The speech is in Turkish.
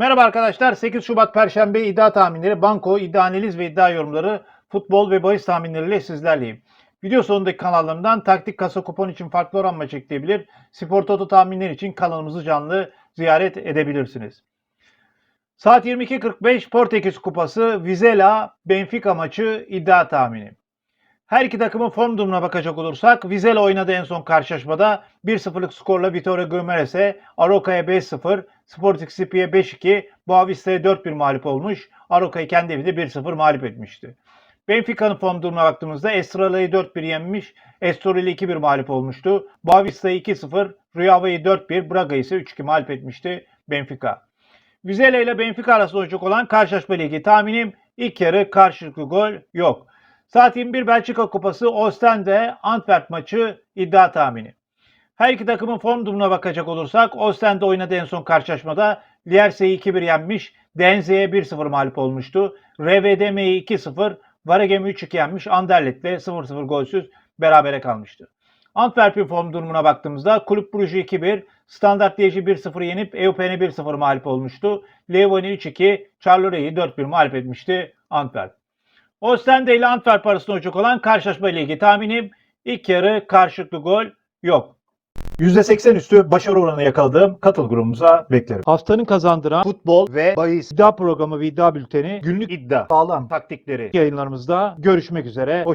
Merhaba arkadaşlar. 8 Şubat Perşembe iddia tahminleri, banko, iddia analiz ve iddia yorumları, futbol ve bahis tahminleriyle sizlerleyim. Video sonundaki kanallarımdan taktik kasa kupon için farklı oran maçı ekleyebilir, spor toto tahminleri için kanalımızı canlı ziyaret edebilirsiniz. Saat 22.45 Portekiz Kupası Vizela Benfica maçı iddia tahmini. Her iki takımın form durumuna bakacak olursak Vizela oynadı en son karşılaşmada 1-0'lık skorla Vitória Guimarães'e, Aroca'ya 5-0, Sporting Sipi'ye 5-2, Boavista'ya 4-1 mağlup olmuş. Aroca'yı kendi evinde 1-0 mağlup etmişti. Benfica'nın form durumuna baktığımızda Estrela'yı 4-1 yenmiş, Estoril'i 2-1 mağlup olmuştu. Boavista'yı 2-0, Ruyava'yı 4-1, Braga'yı ise 3-2 mağlup etmişti Benfica. Vizela ile Benfica arasında olacak olan karşılaşma ligi tahminim ilk yarı karşılıklı gol yok. Saat 21 Belçika Kupası Ostende Antwerp maçı iddia tahmini. Her iki takımın form durumuna bakacak olursak Ostende oynadı en son karşılaşmada. Lierse'yi 2-1 yenmiş. Denze'ye 1-0 mağlup olmuştu. RVDM'yi 2-0, Varegem'i 3-2 yenmiş. Anderlet'le 0-0 golsüz berabere kalmıştı. Antwerp'in form durumuna baktığımızda Kulüp Brugge'u 2-1, Standard Liège'i 1-0 yenip Eupen'e 1-0 mağlup olmuştu. Leuven'i 3-2, Charleroi 4-1 mağlup etmişti Antwerp. Ostende ile Antwerp arasında olacak olan karşılaşma ligi tahminim ilk yarı karşılıklı gol yok. %80 üstü başarı oranı yakaladığım katıl grubumuza beklerim. Haftanın kazandıran Futbol ve bahis iddia programı ve iddia bülteni günlük iddia sağlam taktikleri yayınlarımızda görüşmek üzere. Hoşçakalın.